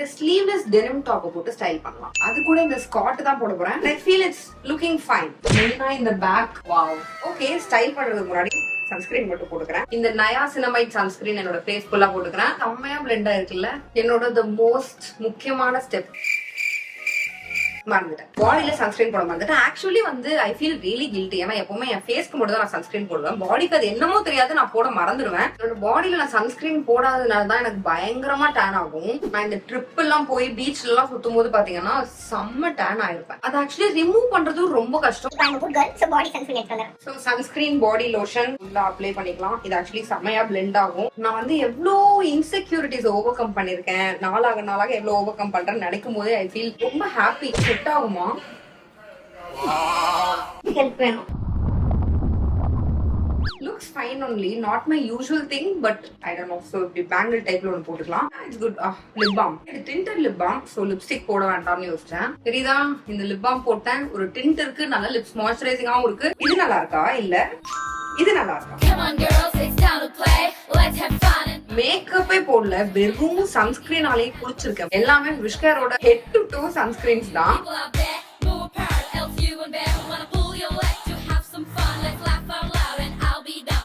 இந்த sleeveless denim top போட்டு style பண்ணலாம். அது கூட இந்த ஸ்காட் தான் போட போறேன். I feel it's looking fine மெயினா இந்த பேக் வாவ் ஓகே ஸ்டைல் பண்றதுக்கு முன்னாடி சன்ஸ்கிரீன் மட்டும் போட்டுக்கிறேன். இந்த நயா சினமைட் சன்ஸ்கிரீன் என்னோட ஃபேஸ் ஃபுல்லா போட்டுக்கிறேன். செம்மையா பிளெண்டா இருக்குல்ல என்னோட த மோஸ்ட் முக்கியமான ஸ்டெப் மறந்துட்டேன். பாடியில சன்ஸ்கிரீன் போட மறந்துட்டேன். ஆக்சுவலி வந்து ஐ ஃபீல் ரியலி கில்ட்டி ஏன்னா எப்பவுமே என் ஃபேஸ்க்கு மட்டும் தான் நான் சன்ஸ்கிரீன் போடுவேன். பாடிக்கு அது என்னமோ தெரியாது நான் போட மறந்துடுவேன். என்னோட பாடியில நான் சன்ஸ்கிரீன் போடாததுனால தான் எனக்கு பயங்கரமா டேன் ஆகும். நான் இந்த ட்ரிப் எல்லாம் போய் பீச்ல எல்லாம் சுத்தும் போது பாத்தீங்கன்னா செம்ம டேன் ஆயிருப்பேன். அது ஆக்சுவலி ரிமூவ் பண்றது ரொம்ப கஷ்டம். ஸோ சன்ஸ்கிரீன் பாடி லோஷன் உள்ள அப்ளை பண்ணிக்கலாம். இது ஆக்சுவலி செம்மையா பிளெண்ட் ஆகும். நான் வந்து எவ்வளோ இன்செக்யூரிட்டிஸ் ஓவர் கம் பண்ணிருக்கேன் நாளாக நாளாக எவ்வளோ ஓவர் கம் பண்றேன்னு நினைக்கும் போதே ஐ ஃபீல் ரொம்ப ஹாப்பி செட் ஆகுமா ஹெல்ப் வேணும். Looks fine only not my usual thing but I don't know so இப்படி பேங்கிள் டைப்ல ஒன்று போட்டுக்கலாம். இட்ஸ் குட் லிப் பாம் இது tinted lip balm so lipstick போட வேண்டாம்னு யோசிச்சேன். தெரியுதா? இந்த லிப் பாம் போட்டேன். ஒரு டிண்ட் இருக்கு நல்ல லிப்ஸ் மாய்ஸ்சரைசிங்காவும் இருக்கு. இது நல்லா இருக்கா? இல்ல. இது நல்லா இருக்கா? மேக்கப்பே போடல வெறும் சன்ஸ்கிரீனாலேயே குளிச்சிருக்கேன். எல்லாமே விஷ்கரோட ஹெட் டு டூ சன்ஸ்கிரீன்ஸ் தான்.